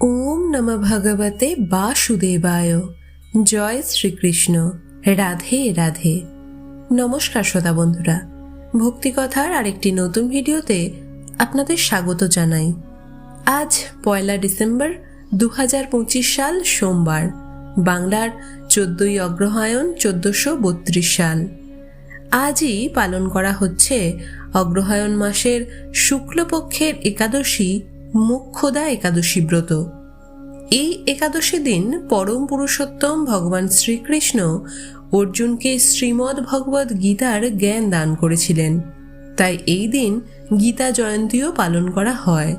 ওম নম ভগবতে বাসুদেবায়। জয় শ্রীকৃষ্ণ। রাধে রাধে। নমস্কার শ্রোতা বন্ধুরা। ভক্তিকথার আরেকটি নতুন ভিডিওতে আপনাদের স্বাগত জানাই। আজ পয়লা ডিসেম্বর দু হাজার পঁচিশ সাল সোমবার, বাংলার চোদ্দই অগ্রহায়ণ চোদ্দশো বত্রিশ সাল। আজই পালন করা হচ্ছে অগ্রহায়ণ মাসের শুক্লপক্ষের একাদশী মুখ্যদা একাদশী ব্রত। এই একাদশী দিন পরম পুরুষোত্তম ভগবান শ্রীকৃষ্ণ অর্জুনকে শ্রীমদ্ ভগবত গীতার জ্ঞান দান করেছিলেন। তাই এই দিন গীতা জয়ন্তীও পালন করা হয়।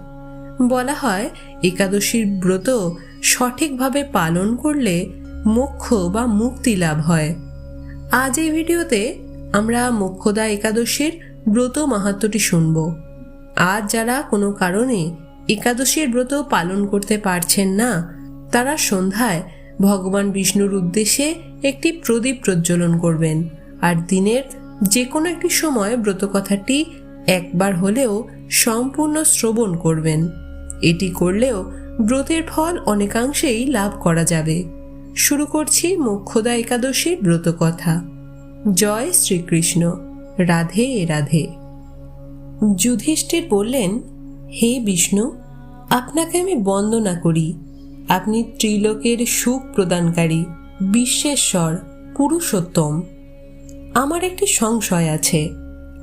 বলা হয়, একাদশীর ব্রত সঠিকভাবে পালন করলে মোক্ষ বা মুক্তি লাভ হয়। আজ এই ভিডিওতে আমরা মোক্ষদা একাদশীর ব্রত মাহাত্মটি শুনব। আজ যারা কোনো কারণে একাদশীর ব্রত পালন করতে পারছেন না, তারা সন্ধ্যায় ভগবান বিষ্ণুর উদ্দেশ্যে একটি প্রদীপ প্রজ্বলন করবেন। আর দিনের যে কোনো একটি সময় ব্রতকথাটি একবার হলেও সম্পূর্ণ শ্রবণ করবেন। এটি করলেও ব্রতের ফল অনেকাংশেই লাভ করা যাবে। শুরু করছি মোক্ষদা একাদশীর ব্রতকথা। জয় শ্রীকৃষ্ণ। রাধে রাধে। যুধিষ্ঠির বললেন হে বিষ্ণু, আপনাকে আমি বন্দনা করি। আপনি ত্রিলোকের সুখ প্রদানকারী, বিশ্বেশ্বর, পুরুষোত্তম। আমার একটি সংশয় আছে।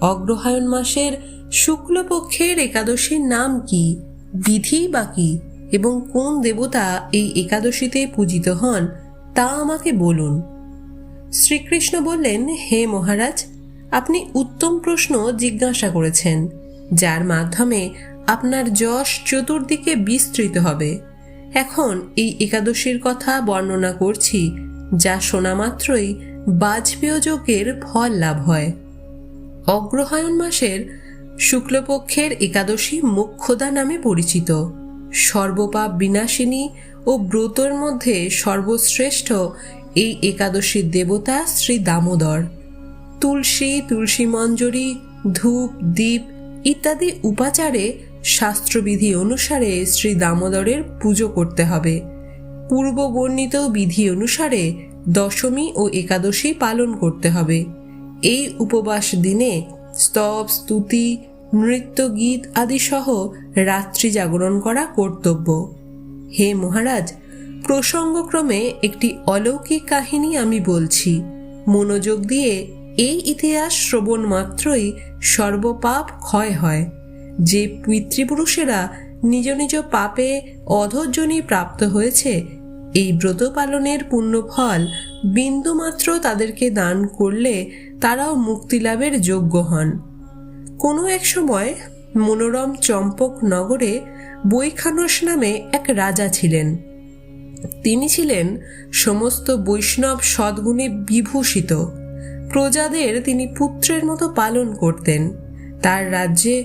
অগ্রহায়ণ মাসের শুক্লপক্ষের একাদশীর নাম কি, বিধি বা কি, এবং কোন দেবতা এই একাদশীতে পূজিত হন, তা আমাকে বলুন। শ্রীকৃষ্ণ বললেন, হে মহারাজ, আপনি উত্তম প্রশ্ন জিজ্ঞাসা করেছেন, যার মাধ্যমে আপনার যশ চতুর্দিকে বিস্তৃত হবে। এখন এই একাদশীর কথা বর্ণনা করছি, যা শোনা মাত্রই বাজপেয় যজ্ঞের ফল লাভ হয়। অগ্রহায়ণ মাসের শুক্লপক্ষের একাদশী মুখ্যদা নামে পরিচিত। সর্বপাপ বিনাশিনী ও ব্রতর মধ্যে সর্বশ্রেষ্ঠ এই একাদশীর দেবতা শ্রী দামোদর। তুলসী তুলসী মঞ্জরি ধূপ দ্বীপ ইত্যাদি উপাচারে শাস্ত্রবিধি অনুসারে শ্রী দামোদরের পুজো করতে হবে। পূর্ব বর্ণিত বিধি অনুসারে দশমী ও একাদশী পালন করতে হবে। এই উপবাস দিনে স্তব, স্তুতি, নৃত্য, গীত আদি সহ রাত্রি জাগরণ করা কর্তব্য। হে মহারাজ, প্রসঙ্গক্রমে একটি অলৌকিক কাহিনী আমি বলছি। মনোযোগ দিয়ে এই ইতিহাস শ্রবণ মাত্রই সর্বপাপ ক্ষয় হয়। যে পিতৃপুরুষেরা নিজ নিজ পাপে অধর্জনী প্রাপ্ত হয়েছে, এই ব্রত পালনের পুণ্যফল বিন্দুমাত্র তাদেরকে দান করলে তারাও মুক্তিলাভের যোগ্য হন। কোনো এক সময় মনোরম চম্পক নগরে বৈখানস নামে এক রাজা ছিলেন। তিনি ছিলেন সমস্ত বৈষ্ণব সদ্গুণে বিভূষিত। প্রজাদের তিনি পুত্রের মতো পালন করতেন। তার রাজ্যে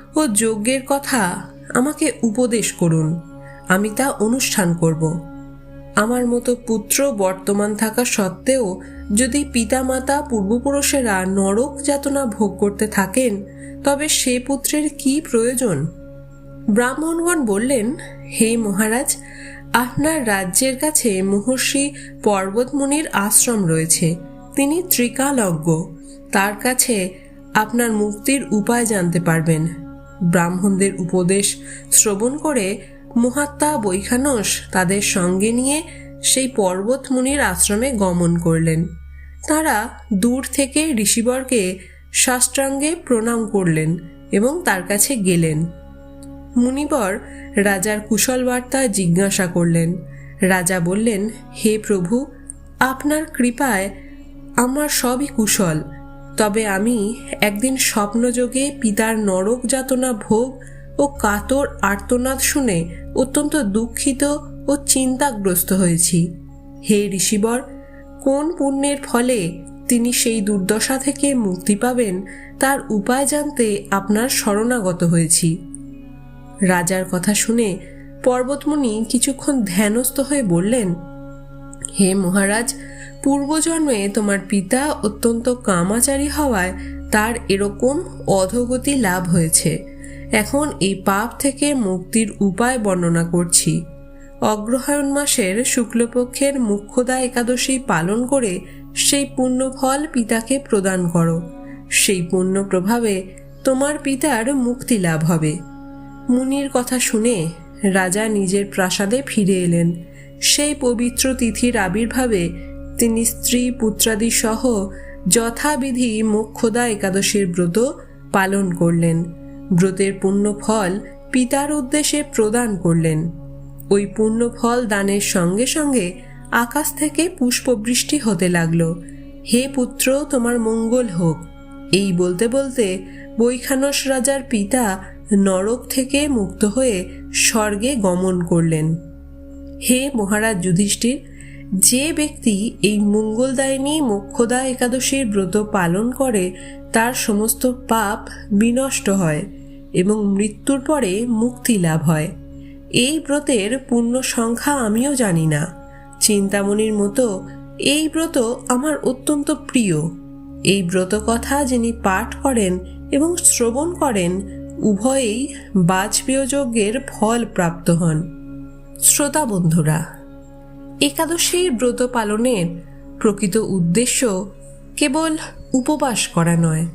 ও যজ্ঞের কথা আমাকে উপদেশ করুন। আমি তা অনুষ্ঠান করব। আমার মতো পুত্র বর্তমান থাকা সত্ত্বেও যদি পিতামাতা, পূর্বপুরুষেরা নরক যাতনা ভোগ করতে থাকেন, তবে সে পুত্রের কি প্রয়োজন? ব্রাহ্মণগণ বললেন, হে মহারাজ, আপনার রাজ্যের কাছে মহর্ষি পর্বতমুনির আশ্রম রয়েছে। তিনি ত্রিকালজ্ঞ। তার কাছে আপনার মুক্তির উপায় জানতে পারবেন। ব্রাহ্মণদের উপদেশ শ্রবণ করে মহাত্মা বৈখানস তাদের সঙ্গে নিয়ে সেই পর্বত মুনির আশ্রমে গমন করলেন। তারা দূর থেকে ঋষিবরকে সাষ্টাঙ্গে প্রণাম করলেন এবং তার কাছে গেলেন। মুনিবর রাজার কুশল বার্তা জিজ্ঞাসা করলেন। রাজা বললেন, হে প্রভু, আপনার কৃপায় আমার সবই কুশল। তবে আমি একদিন স্বপ্নযোগে পিতার নরক যাতনা ভোগ ও কাতর আর্তনাদ শুনে অত্যন্ত দুঃখিত ও চিন্তাগ্রস্ত হয়েছি। হে ঋষিবর, কোন পুণ্যের ফলে তিনি সেই দুর্দশা থেকে মুক্তি পাবেন তার উপায় জানতে আপনার শরণাগত হয়েছি। রাজার কথা শুনে পর্বতমণি কিছুক্ষণ ধ্যানস্থ হয়ে বললেন, হে মহারাজ পূর্বজন্মে তোমার পিতা অত্যন্ত কামাচারী হওয়ায় তার এরকম অধগতি লাভ হয়েছে। এখন এই পাপ থেকে মুক্তির উপায় বর্ণনা করছি। অগ্রহায়ণ মাসের শুক্লপক্ষের মুখ্যদা একাদশী পালন করে সেই পুণ্যফল পিতাকে প্রদান করো। সেই পুণ্য প্রভাবে তোমার পিতার মুক্তি লাভ হবে। মুনির কথা শুনে রাজা নিজের প্রাসাদে ফিরে এলেন। সেই পবিত্র তিথির আবির্ভাবে তিনি স্ত্রী, পুত্রাদি সহ যথাবিধি মোক্ষদা একাদশীর ব্রত পালন করলেন। ব্রতের পুণ্য ফল পিতার উদ্দেশ্যে প্রদান করলেন। ওই পুণ্য ফল দানের সঙ্গে সঙ্গে আকাশ থেকে পুষ্পবৃষ্টি হতে লাগল। হে পুত্র, তোমার মঙ্গল হোক। এই বলতে বলতে বৈখানস রাজার পিতা নরক থেকে মুক্ত হয়ে স্বর্গে গমন করলেন। হে মহারাজ যুধিষ্ঠির যে ব্যক্তি এই মঙ্গলদায়িনী মোক্ষদা একাদশীর ব্রত পালন করে, তার সমস্ত পাপ বিনষ্ট হয় এবং মৃত্যুর পরে মুক্তি লাভ হয়। এই ব্রতের পূর্ণ সংখ্যা আমিও জানি না। চিন্তামণির মতো এই ব্রত আমার অত্যন্ত প্রিয়। এই ব্রত কথা যিনি পাঠ করেন এবং শ্রবণ করেন, উভয়েই বাজপেয় যজ্ঞের ফল প্রাপ্ত হন। শ্রোতা বন্ধুরা একাদশীর ব্রত পালনের প্রকৃত উদ্দেশ্য কেবল উপবাস করা নয়,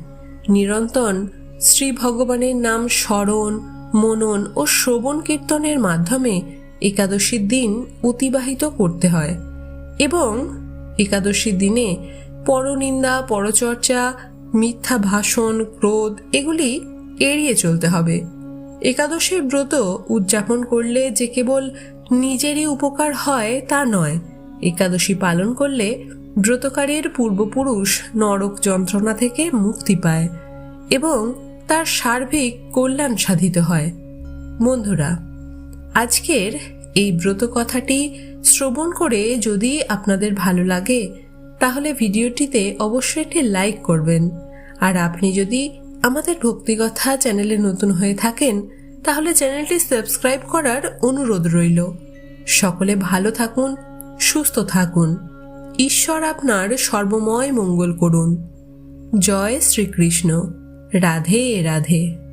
নিরন্তর শ্রী ভগবানের নাম স্মরণ, মনন ও শ্রবণ কীর্তনের মাধ্যমে একাদশীর দিন অতিবাহিত করতে হয় এবং একাদশীর দিনে পরনিন্দা, পরচর্চা, মিথ্যা ভাষণ, ক্রোধ এগুলি এড়িয়ে চলতে হবে। একাদশীর ব্রত উদযাপন করলে যে কেবল নিজেরই উপকার হয় তা নয়। একাদশী পালন করলে ব্রতকারীর পূর্বপুরুষ নরক যন্ত্রণা থেকে মুক্তি পায় এবং তার সার্বিক কল্যাণ সাধিত হয়। বন্ধুরা, আজকের এই ব্রত কথাটি শ্রবণ করে যদি আপনাদের ভালো লাগে, তাহলে ভিডিওটিতে অবশ্যই একটি লাইক করবেন। আর আপনি যদি আমাদের ভক্তিকথা চ্যানেলে নতুন হয়ে থাকেন তাহলে চ্যানেলটি সাবস্ক্রাইব করার অনুরোধ রইল। সকলে ভালো থাকুন, সুস্থ থাকুন। ঈশ্বর আপনার সর্বময় মঙ্গল করুন। জয় শ্রীকৃষ্ণ। রাধে রাধে।